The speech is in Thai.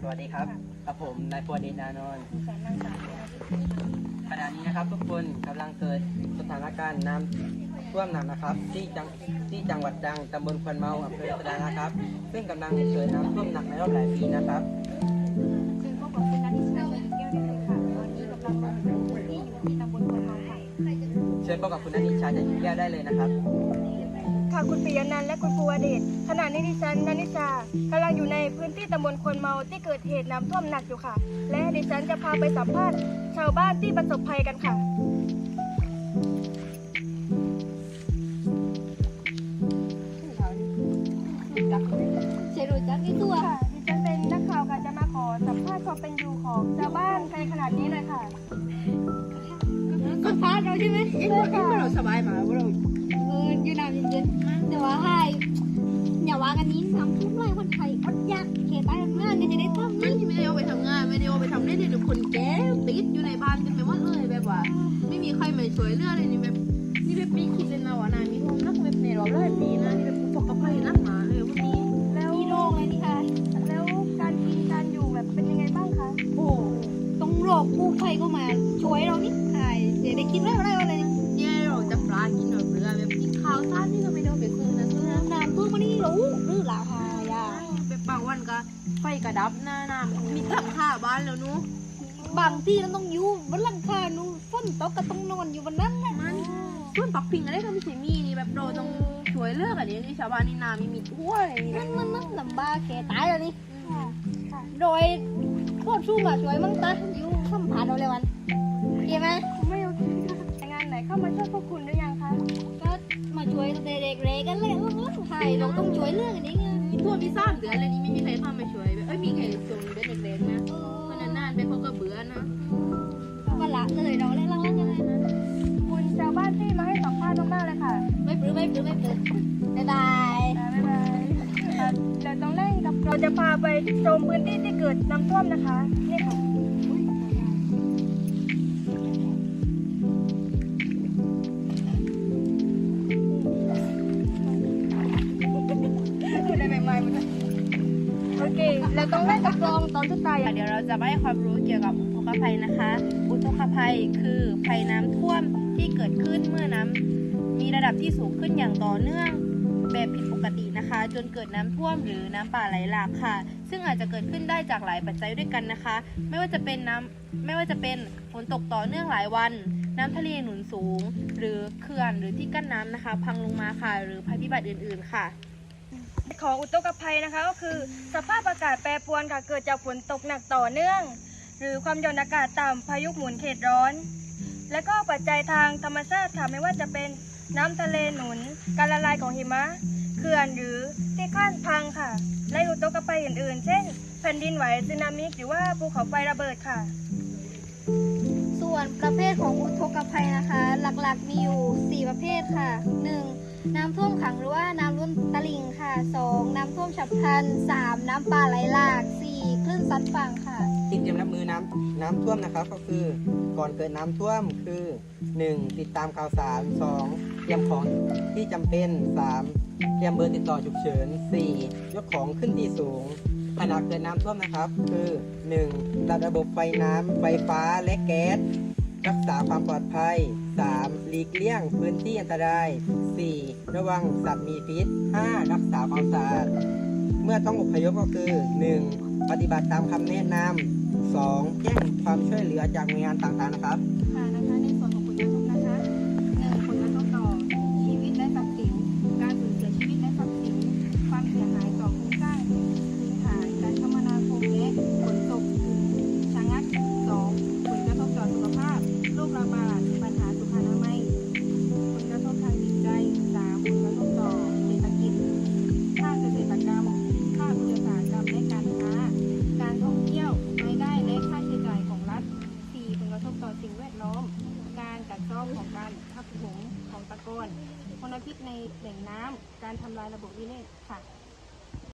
สวัสดีครับกับผมนายพลเดชนานนท์ดิฉันนางสาวเจริญทิพย์ขณะนี้นะครับ ทุกคนกำลังเกิดสถานการณ์น้ำท่วมหนักนะครับ ที่จังที่จังหวัดดังตำบลควนเมาอำเภอสะดานะครับ ซึ่งกำลังเกิดน้ำท่วมหนักในรอบหลายปีนะครับ ซึ่งพบกับคุณนัทธิชาเจริญแก้วได้เลยค่ะตอนนี้กำลังลงพื้นที่อยู่ที่ตำบลควนเมาค่ะ เชิญพบกับคุณนันทิชาจะยิ้มแย้ได้เลยนะครับ ค่ะคุณปิยนันท์และคุณภูวเดชขณะนี้ดิฉันนันนิชากำลังอยู่ในพื้นที่ตำบลควนเมาที่เกิดเหตุน้ำท่วมหนักอยู่ค่ะ และดิฉันจะพาไปสัมภาษณ์ชาวบ้านที่ประสบภัยกันค่ะ เชรู้จักที่ตัวค่ะดิฉันเป็นนักข่าวค่ะจะมาขอสัมภาษณ์ความเป็นอยู่ของชาวบ้านในขนาดนี้หน่อยค่ะ ก็พาเราใช่ไหมเอ๊ะเอ๊ะเราสบายมาเออ อยู่นานเย็นๆแต่ว่าให้อย่าว่ากันนี้ทำทุกไรคนไทยอดยากเขตใต้ทำงานก็จะได้ทำนี่ไม่ได้เอาไปทำงานไม่ได้เอาไปทำเล่นเดี๋ยวคนแก่ติดอยู่ในบ้านกันไปหมดเลยแบบว่า ไม่มีใครมาช่วยเหลือเลยนี่แบบนี่แบบไม่คิดเลยนะว่านายมีความรักแบบในรอบหลายปีนะนี่แบบประสบกับภัยนักหนาเลยวันนี้แล้วมีโรคเลยนี่ค่ะแล้วการกินการอยู่แบบเป็นยังไงบ้างคะโอ้ต้องรคกู้ภัยก็มาช่วยเรานี่ใช่เดี๋ยวได้กินได้อะไร ข้าวท่านนี่ก็ไม่ได้เอาไปซื้อนะซื้อนะน้ำท่วมมานี่รู้หรือหลาพายาแบบบางวันก็ไฟกระดับหน้าน้ำมีหลังคาบ้านแล้วนู้บางที่เราต้องอยู่บนหลังคานูฝนตกก็ต้องนอนอยู่บนนั้นแหละมันส่วนปักพิงอะไรก็ไม่ใช่มีนี่แบบเราต้องช่วยเหลือกันเองนี่ชาวบ้านนี่นามีมีทั่วอะไรนี่มันมันมันลำบากแค่ตายแล้วนี่โดยโคตรสู้มาช่วยมั่งตาอยู่สัมผัสเราเลยวันเห็นไหมไม่โอเคค่ะงานไหนเข้ามาช่วยพวกคุณหรื กๆกันเลยเออใช่เราต้องช่วยเรื่องอันนี้ไงมีทั่วมีสามเดือนเลยนี่ไม่มีใครเข้ามาช่วยแบบเอ้ยมีใครส่งเป็นเด็กๆนะเอเพราะอนานๆไปเขาก็เบื่อนะก็ละเลยเราเล่นลังๆยังไงนะคุณชาวบ้านที่มาให้สัมภาษณ์มากๆเลยค่ะ ไม่ปลื้มไม่ปลื้มไม่ปลื้มบ๊ายบายบ๊ายบายค่ะเดี๋ยวต้องเร่งกับเราจะพาไปชมพื้นที่ที่เกิดน้ำท่วมนะคะนี่ค่ะ เคเราต้องเล่นกับกลองตอนสุดท้ายอะเดี๋ยวเราจะมาให้ความรู้เกี่ยวกับอุทกภัยนะคะ อุทกภัยคือภัยน้ำท่วมที่เกิดขึ้นเมื่อน้ำมีระดับที่สูงขึ้นอย่างต่อเนื่องแบบผิดปกตินะคะ จนเกิดน้ำท่วมหรือน้ำป่าไหลหลากค่ะ ซึ่งอาจจะเกิดขึ้นได้จากหลายปัจจัยด้วยกันนะคะ ไม่ว่าจะเป็นน้ำไม่ว่าจะเป็นฝนตกต่อเนื่องหลายวัน น้ำทะเลหนุนสูง หรือเขื่อนหรือที่กั้นน้ำนะคะ พังลงมาค่ะ หรือภัยพิบัติอื่น ๆ ค่ะ ของอุทกภัยนะคะ ก็คือสภาพอากาศแปรปรวนค่ะเกิดจากฝนตกหนักต่อเนื่อง หรือความหย่อนอากาศต่ำพายุหมุนเขตร้อน และก็ปัจจัยทางธรรมชาติค่ะไม่ว่าจะเป็นน้ำทะเลหนุน การละลายของหิมะเขื่อนหรือที่ขั้นพังค่ะ และอุทกภัยอื่นๆ เช่น แผ่นดินไหวสึนามิหรือว่าภูเขาไฟระเบิดค่ะ ส่วนประเภทของอุทกภัยนะคะ หลักๆมีอยู่ 4 ประเภทค่ะ 1. น้ำท่วมขังหรือว่าน้ำล้นตลิ่งค่ะ 2. น้ำท่วมฉับพลัน 3. น้ำป่าไหลหลาก 4. คลื่นซัดฝั่งค่ะที่เตรียมรับมือน้ำน้ำท่วมนะครับก็คือก่อนเกิดน้ำท่วมคือ 1. ติดตามข่าวสาร 2. เตรียมของที่จำเป็น 3. เตรียมเบอร์ติดต่อฉุกเฉิน 4. ยกของขึ้นที่สูงขณะเกิดน้ำท่วมนะครับ คือ 1. ตัดระบบไฟน้ำไฟฟ้าและแก๊ส รักษาความปลอดภัย 3. หลีกเลี่ยงพื้นที่อันตราย 4. ระวังสัตว์มีพิษ 5. รักษาความสะอาด เมื่อต้องอพยพก็คือ 1. ปฏิบัติตามคำแนะนำ 2. แจ้งความช่วยเหลือจากหน่วยงานต่างๆนะครับ ค่ะนะคะในส่วนของ ซ่อมของการพักผงของตะกอนพลพิษในแหล่งน้ำการทำลายระบบวิเนศค่ะ